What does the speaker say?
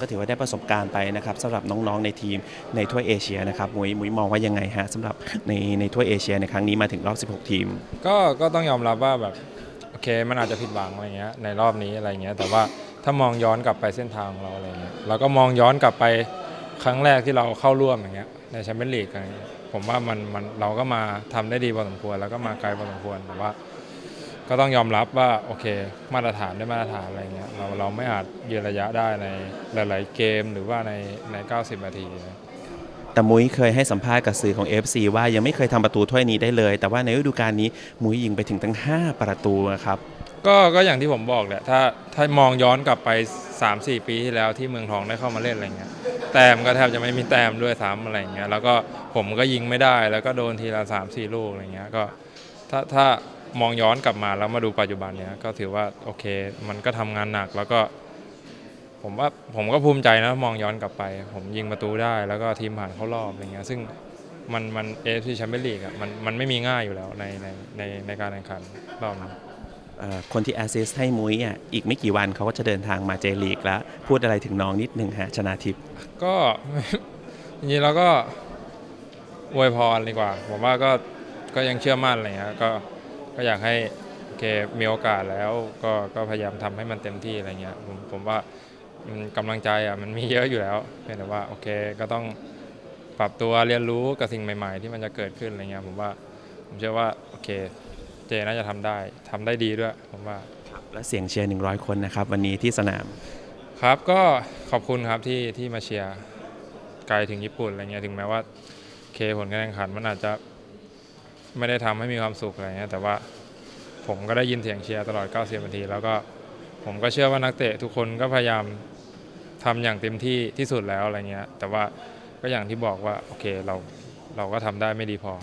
ก็ถือว่าได้ประสบการณ์ไปนะครับสำหรับน้องๆในทีมในถ้วเอเชียนะครับมุ้ยมุ้ยมองว่ายังไงฮะสำหรับในในถ้วเอเชียในครั้งนี้มาถึงรอบ 16 ทีม ก็ก็ต้องยอมรับว่าแบบโอเคมันอาจจะผิดหวังอะไรเงี้ยในรอบนี้อะไรเงี้ยแต่ว่าถ้ามองย้อนกลับไปเส้นทางของเราอะไรเงี้ยเราก็มองย้อนกลับไปครั้งแรกที่เราเข้าร่วมอย่างเงี้ยในแชมเปี้ยนลีกอะไรเงี้ยผมว่ามันมันเราก็มาทำได้ดีพอสมควร แล้วก็มาไกลพอสมควรแต่ว่า ก็ต้องยอมรับว่าโอเค มาตรฐานได้มาตรฐานอะไรเงี้ยเราเราไม่อาจยืนระยะได้ในหลาย ๆ เกมหรือว่าในใน 90 นาทีนะแต่มุ้ยเคยให้สัมภาษณ์กับสื่อของ FC ว่ายังไม่เคยทำประตูถ้วยนี้ได้เลย แต่ว่าในฤดูกาลนี้มุ้ยยิงไปถึงตั้ง 5 ประตูนะครับก็ก็อย่างที่ผมบอกแหละถ้าถ้ามองย้อนกลับไป 3-4 ปีที่แล้วที่เมืองทองได้เข้ามาเล่นอะไรเงี้ยแต้มก็แทบจะไม่มีแต้มด้วยซ้ำอะไรเงี้ยแล้วก็ผมก็ยิงไม่ได้แล้วก็โดนทีละ3-4 ลูกอะไรเงี้ยก็ถ้าถ้า มองย้อนกลับมาแล้วมาดูปัจจุบันเนี้ยก็ถือว่าโอเค มันก็ทำงานหนักแล้วก็ ผมว่าผมก็ภูมิใจนะมองย้อนกลับไป ผมยิงประตูได้ แล้วก็ทีมผ่านเข้ารอบอะไรเงี้ยซึ่งมันมันเอฟซีแชมเปี้ยนลีกอะมันมันไม่มีง่ายอยู่แล้วในในในในการแข่งขันรอบนี้เอ่อคนที่แอสซิสต์ให้มุ้ยอะอีกไม่กี่วันเขาก็จะเดินทางมาเจลีกแล้ว พูดอะไรถึงน้องนิดนึงฮะชนาทิพย์ก็จริงๆเราก็อวยพรดีกว่า ผมว่าก็ก็ยังเชื่อมั่นอะไรเงี้ยก็ ก็อยากให้โอเคมีโอกาสแล้วก็ก็พยายามทำให้มันเต็มที่อะไรเงี้ยผมผมว่ามันกำลังใจอะมันมีเยอะอยู่แล้วเพียงแต่ว่าโอเคก็ต้องปรับตัวเรียนรู้กับสิ่งใหม่ ๆ ที่มันจะเกิดขึ้นอะไรเงี้ยผมว่าผมเชื่อว่าโอเคเจน่าจะทำได้ทำได้ดีด้วยผมว่าและเสียงเชียร์100 คนนะครับ วันนี้ที่สนาม ครับก็ขอบคุณครับที่ที่มาเชียร์ไกลถึงญี่ปุ่นอะไรเงี้ยถึงแม้ว่าเคผลการแข่งขันมันอาจจะ ไม่ได้ทำให้มีความสุขอะไรเงี้ยแต่ว่าผมก็ได้ยินเสียงเชียร์ตลอด 90 นาที แล้วก็ผมก็เชื่อว่านักเตะทุกคนก็พยายามทำอย่างเต็มที่ที่สุดแล้วอะไรเงี้ย แต่ว่าก็อย่างที่บอกว่า โอเคเราเราก็ทำได้ไม่ดีพอ